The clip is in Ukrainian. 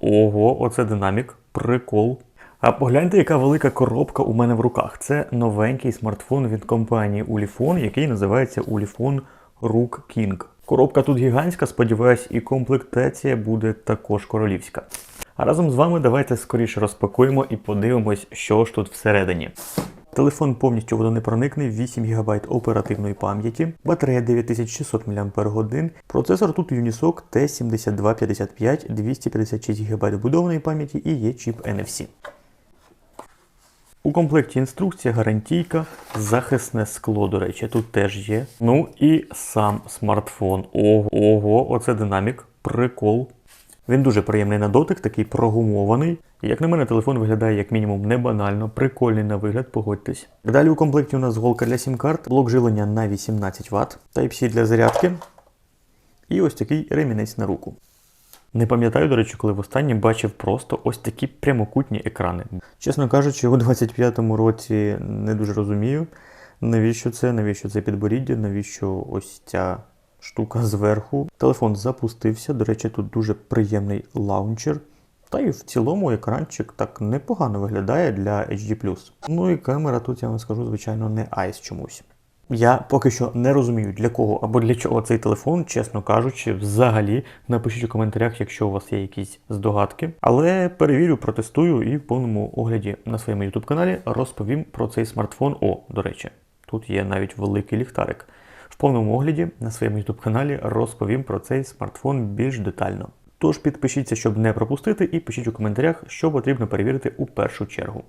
Ого, оце динамік. Прикол. А погляньте, яка велика коробка у мене в руках. Це новенький смартфон від компанії Ulefone, який називається Ulefone Rook King. Коробка тут гігантська, сподіваюсь, і комплектація буде також королівська. А разом з вами давайте скоріше розпакуємо і подивимось, що ж тут всередині. Телефон повністю водонепроникний, 8 ГБ оперативної пам'яті, батарея 9600 мАч, процесор тут Unisoc T7255, 256 ГБ вбудованої пам'яті і є чіп NFC. У комплекті інструкція, гарантійка, захисне скло, до речі, тут теж є. Ну і сам смартфон. Ого, ого, оце динамік, прикол. Він дуже приємний на дотик, такий прогумований. Як на мене, телефон виглядає як мінімум не банально, прикольний на вигляд, погодьтесь. Далі у комплекті у нас голка для сім-карт, блок живлення на 18 Вт, Type-C для зарядки. І ось такий ремінець на руку. Не пам'ятаю, до речі, коли востаннє бачив просто ось такі прямокутні екрани. Чесно кажучи, у 25-му році не дуже розумію, навіщо це, навіщо це підборіддя, навіщо ось ця штука зверху. Телефон запустився. До речі, тут дуже приємний лаунчер. Та і в цілому екранчик так непогано виглядає для HD+. Ну і камера тут, я вам скажу, звичайно, не айс чомусь. Я поки що не розумію, для кого або для чого цей телефон, чесно кажучи, взагалі напишіть у коментарях, якщо у вас є якісь здогадки. Але перевірю, протестую і в повному огляді на своєму YouTube каналі розповім про цей смартфон. О, до речі, тут є навіть великий ліхтарик. В повному огляді на своєму YouTube каналі розповім про цей смартфон більш детально. Тож підпишіться, щоб не пропустити, і пишіть у коментарях, що потрібно перевірити у першу чергу.